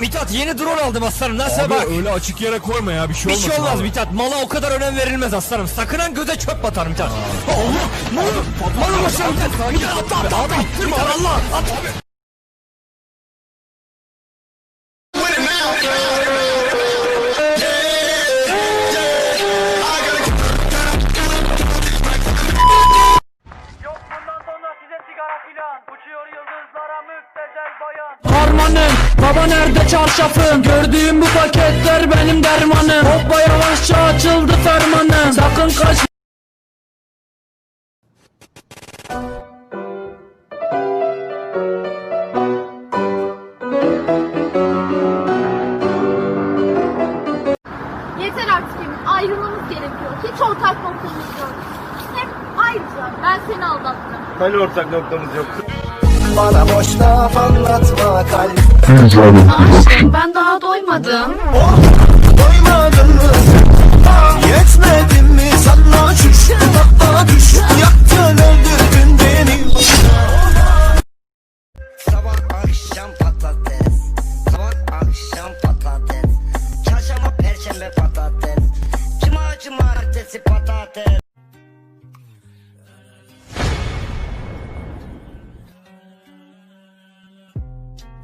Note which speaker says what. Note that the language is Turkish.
Speaker 1: Mithat yeni drone aldım aslanım. Nasıl
Speaker 2: Abi
Speaker 1: bak?
Speaker 2: öyle açık yere koyma ya bir şey
Speaker 1: Bir
Speaker 2: olmasın
Speaker 1: şey olmaz
Speaker 2: abi.
Speaker 1: Mithat. Mala o kadar önem verilmez aslanım. Sakın ha göze çöp batar Mithat. Allah! Malı! Malı başına Mithat! Mithat atla atla atla! Mithat Allah! At!
Speaker 3: Baba nerede çarşafım Gördüğüm bu paketler benim dermanım Hoppa yavaşça açıldı fermanım Sakın kaç
Speaker 4: Yeter artık Emin. Ayrılmamız gerekiyor. Hiç ortak noktamız yok. Hem ayrıca ben seni aldattım.
Speaker 2: Hani ortak noktamız yok.
Speaker 5: Bana boş laf anlatma kalp.
Speaker 4: Aşkım ben daha doymadım.
Speaker 5: Doymadın mı? Yetmedin mi? Sana çüş Tatla düş. Yaktın öldürdün beni.
Speaker 6: Sabah akşam patates. Sabah akşam patates. Çarşamba perşembe patates. Cuma cumartesi patates